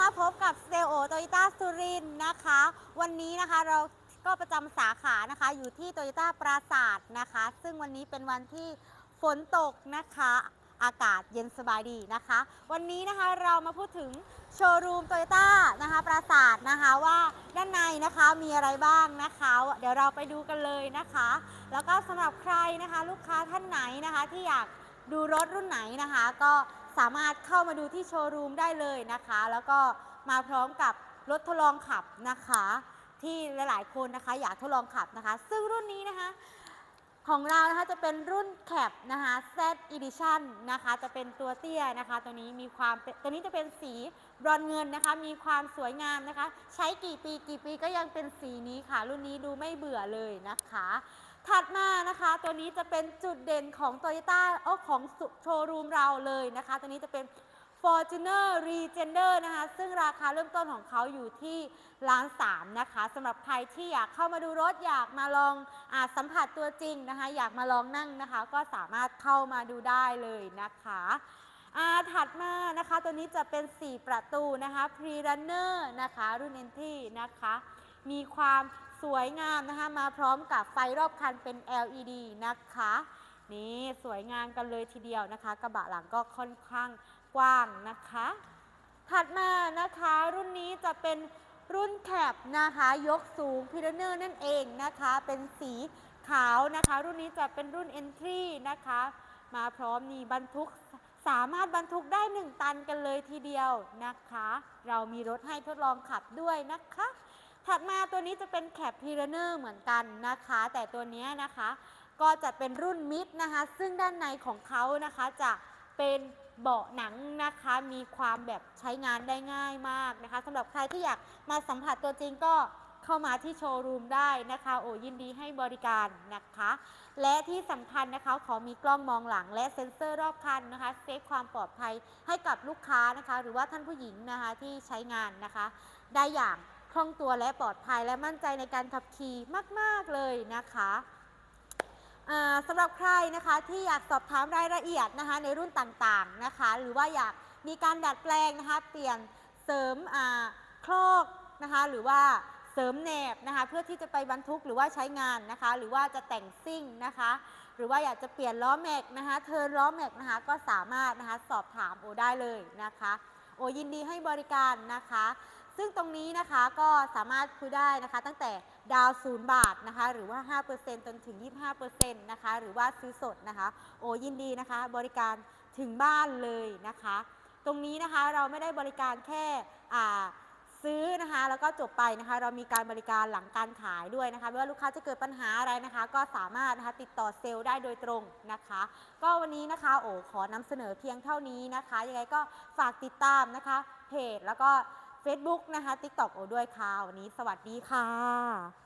มาพบกับเซลโอโตโยต้าสุรินทร์นะคะ วันนี้นะคะเราก็ประจำสาขานะคะ อยู่ที่โตโยต้าปราศาสตร์นะคะ ซึ่งวันนี้เป็นวันที่ฝนตกนะคะ อากาศเย็นสบายดีนะคะ วันนี้นะคะเรามาพูดถึงโชว์รูมโตโยต้านะคะ ปราศาสตร์นะคะว่าด้านในนะคะมีอะไรบ้างนะคะ เดี๋ยวเราไปดูกันเลยนะคะ แล้วก็สำหรับใครนะคะ ลูกค้าท่านไหนนะคะที่อยากดูรถรุ่นไหนนะคะ ก็ สามารถเข้ามาดูที่โชว์รูมได้เลยนะคะ แล้วก็มาพร้อมกับรถทดลองขับนะคะ ที่หลายๆคนนะคะ อยากทดลองขับนะคะ ซึ่งรุ่นนี้นะคะของเรานะคะจะเป็นรุ่นแคปนะคะ Z Edition นะคะจะเป็นตัวเตี้ยนะคะ ตัวนี้มีความตัวนี้จะเป็นสีบรอนเงินนะคะ มีความสวยงามนะคะ ใช้กี่ปีกี่ปีก็ยังเป็นสีนี้ค่ะ รุ่นนี้ดูไม่เบื่อเลยนะคะ ถัดมานะคะ ตัวนี้จะเป็นจุดเด่นของ t o y ยต้าโอ้ของโชว์รูมเราเลยนะคะ ตัวนี้จะเป็น Fortuner Regender นะคะ ซึ่งราคาเริ่มต้นของเขาอยู่ที่ล้านสามนะคะสำหรับใครที่อยากเข้ามาดูรถอยากมาลองอสัมผัสตัวจริงนะคะ อยากมาลองนั่งนะคะ ก็สามารถเข้ามาดูได้เลยนะคะอาถัดมานะคะ ตัวนี้จะเป็น 4 ประตูนะคะ Pre-Runner นะคะ รุ่น Entry นะคะ มีความ สวยงามนะคะ มาพร้อมกับไฟรอบคันเป็น LED นะคะ นี่สวยงามกันเลยทีเดียวนะคะ กระบะหลังก็ค่อนข้างกว้างนะคะ ถัดมานะคะรุ่นนี้จะเป็นรุ่นแคปนะคะ ยกสูงพิเรเนอร์นั่นเองนะคะ เป็นสีขาวนะคะ รุ่นนี้จะเป็นรุ่น Entry นะคะ มาพร้อมนี่บรรทุกสามารถบรรทุกได้ 1 ตันกันเลยทีเดียวนะคะ เรามีรถให้ทดลองขับด้วยนะคะ ถัดมาตัวนี้จะเป็นแคปพีเรเนอร์เหมือนกันนะคะ แต่ตัวนี้นะคะก็จะเป็นรุ่นมิดนะคะ ซึ่งด้านในของเขานะคะจะเป็นเบาะหนังนะคะ มีความแบบใช้งานได้ง่ายมากนะคะสำหรับใครที่อยากมาสัมผัสตัวจริงก็เข้ามาที่โชว์รูมได้นะคะ โอ้ยินดีให้บริการนะคะ และที่สำคัญนะคะขอมีกล้องมองหลังและเซ็นเซอร์รอบคันนะคะ เซฟความปลอดภัยให้กับลูกค้านะคะ หรือว่าท่านผู้หญิงนะคะที่ใช้งานนะคะ ได้อย่าง คล่องตัวและปลอดภัยและมั่นใจในการขับขี่มาก ๆ เลยนะคะสำหรับใครนะคะที่อยากสอบถามรายละเอียดนะคะในรุ่นต่างๆนะคะหรือว่าอยากมีการดัดแปลงนะคะเปลี่ยนเสริมครอกนะคะหรือว่าเสริมแหนบนะคะเพื่อที่จะไปบรรทุกหรือว่าใช้งานนะคะ หรือว่าจะแต่งซิ่งนะคะ หรือว่าอยากจะเปลี่ยนล้อแม็กนะคะเทิร์นล้อแม็กนะคะก็สามารถนะคะสอบถามโอได้เลยนะคะ โอยินดีให้บริการนะคะ ซึ่งตรงนี้นะคะก็สามารถคุยได้นะคะ ตั้งแต่ดาวศูนย์บาทนะคะ หรือว่า 5%จนถึง 25%นะคะ หรือว่าซื้อสดนะคะ โอ้ยินดีนะคะ บริการถึงบ้านเลยนะคะ ตรงนี้นะคะเราไม่ได้บริการแค่ซื้อนะคะ แล้วก็จบไปนะคะ เรามีการบริการหลังการขายด้วยนะคะไม่ว่าลูกค้าจะเกิดปัญหาอะไรนะคะ ก็สามารถนะคะติดต่อเซลล์ได้โดยตรงนะคะ ก็วันนี้นะคะโอ้ขอนำเสนอเพียงเท่านี้นะคะยังไงก็ฝากติดตามนะคะเพจแล้วก็ Facebook นะคะ TikTok โอด้วยค่ะ วันนี้สวัสดีค่ะ